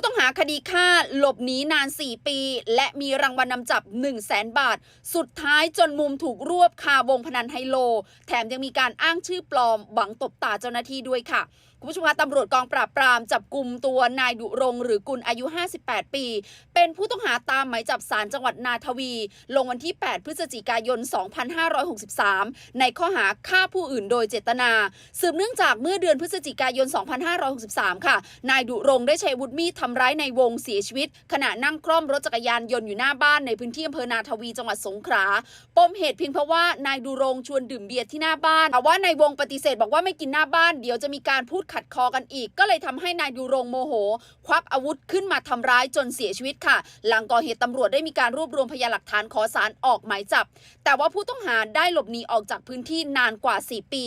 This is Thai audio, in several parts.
ผู้ต้องหาคดีฆ่าหลบหนีนาน 4 ปี และมีรางวัลนำจับ 1 0 0 0 0แสนบาท สุดท้ายจนมุมถูกรวบคาวงพนันไฮโล แถมยังมีการอ้างชื่อปลอมหวังตบตาเจ้าหน้าที่ด้วยค่ะคุณผู้ชมคะตำรวจกองปราบปรามจับกลุ่มตัวนายดุรงหรือกุลอายุ 58 ปี เป็นผู้ต้องหาตามหมายจับศาลจังหวัดนาทวี ลงวันที่ 8 พฤศจิกายน 2563 ในข้อหาฆ่าผู้อื่นโดยเจตนา สืบเนื่องจากเมื่อเดือนพฤศจิกายน 2563 ค่ะ นายดุรงได้ใช้วุธมีดทำร้ายในวงเสียชีวิต ขณะนั่งคล่อมรถจักรยานยนต์อยู่หน้าบ้านในพื้นที่อำเภอนาทวีจังหวัดสงขลาปมเหตุเพียงเพราะว่านายดุรงชวนดื่มเบียร์ที่หน้าบ้านแต่ว่านายวงปฏิเสธบอกว่าไม่กินหน้าบ้านเดี๋ยวจะมีการพูดขัดคอกันอีก ก็เลยทำให้นายดุรงโมโห ควักอาวุธขึ้นมาทำร้ายจนเสียชีวิตค่ะ หลังก่อเหตุตำรวจได้มีการรวบรวมพยานหลักฐานขอสารออกหมายจับ แต่ว่าผู้ต้องหาได้หลบหนีออกจากพื้นที่นานกว่า 4 ปี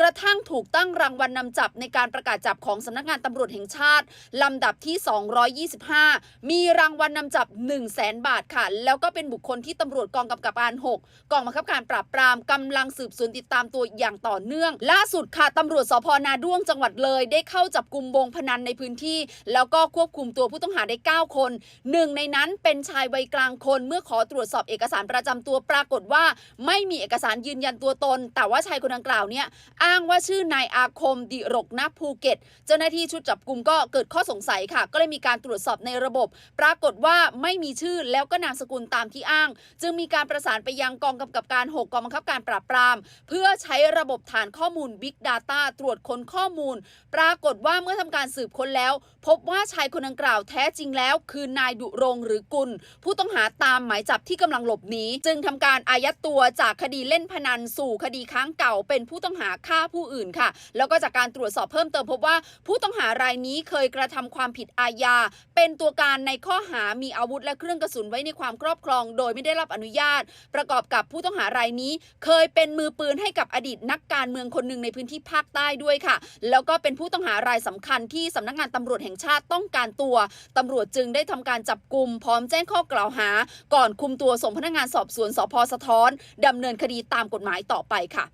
กระทั่งถูกตั้งรางวัลนนำจับในการประกาศจับของสำนักงานตำรวจแห่งชาติลำดับที่225 มีรางวัลนนำจับ 1 0 0 0 0แสนบาทค่ะ แล้วก็เป็นบุคคลที่ตำรวจกองกำกับการ 6 กองบังคับการปราบปรามกำลังสืบสวนติดตามตัวอย่างต่อเนื่อง ล่าสุดค่ะตำรวจสพนาด้วงจังหวัดเลย ได้เข้าจับกลุ่มวงพนันในพื้นที่ แล้วก็ควบคุมตัวผู้ต้องหาได้ 9 คนหนึ่งในนั้นเป็นชายวัยกลางคนเมื่อขอตรวจสอบเอกสารประจำตัวปรากฏว่า ไม่มีเอกสารยืนยันตัวตน แต่ว่าชายคนดังกล่าวเนี่ยอ้างว่าชื่อนายอาคมดิรกณภูเก็ต เจ้าหน้าที่ชุดจับกลุ่มก็เกิดข้อสงสัยค่ะ ก็เลยมีีการตรวจสอบในระบบ ปรากฏว่าไม่มีชื่อแล้วก็นามสกุลตามที่อ้าง จึงมีการประสานไปยังกองกำกับการ 6 กองบังคับการปราบปราม เพื่อใช้ระบบฐานข้อมูล Big Data ตรวจค้นข้อมูล ปรากฏว่าเมื่อทำการสืบค้นแล้ว พบว่าชายคนดังกล่าวแท้จริงแล้ว คือนายดุรงหรือกุล ผู้ต้องหาตามหมายจับที่กำลังหลบหนีจึงทำการอายัดตัวจากคดีเล่นพนันสู่คดีค้างเก่าเป็นผู้ต้องหาฆ่าผู้อื่นค่ะ แล้วก็จากการตรวจสอบเพิ่มเติมพบว่าผู้ต้องหารายนี้เคยกระทำความผิดอาญา เป็นตัวการในข้อหามีอาวุธและเครื่องกระสุนไว้ในความครอบครอง โดยไม่ได้รับอนุญาต ประกอบกับผู้ต้องหารายนี้ เคยเป็นมือปืนให้กับอดีตนักการเมืองคนหนึ่งในพื้นที่ภาคใต้ด้วยค่ะ แล้วก็เป็นผู้ต้องหารายสำคัญที่สำนักงานตำรวจแห่งชาติต้องการตัวตำรวจจึงได้ทำการจับกลุ่มพร้อมแจ้งข้อกล่าวหา ก่อนคุมตัวส่งพนักงานสอบสวนสพสะท้อนดำเนินคดีตามกฎหมายต่อไปค่ะ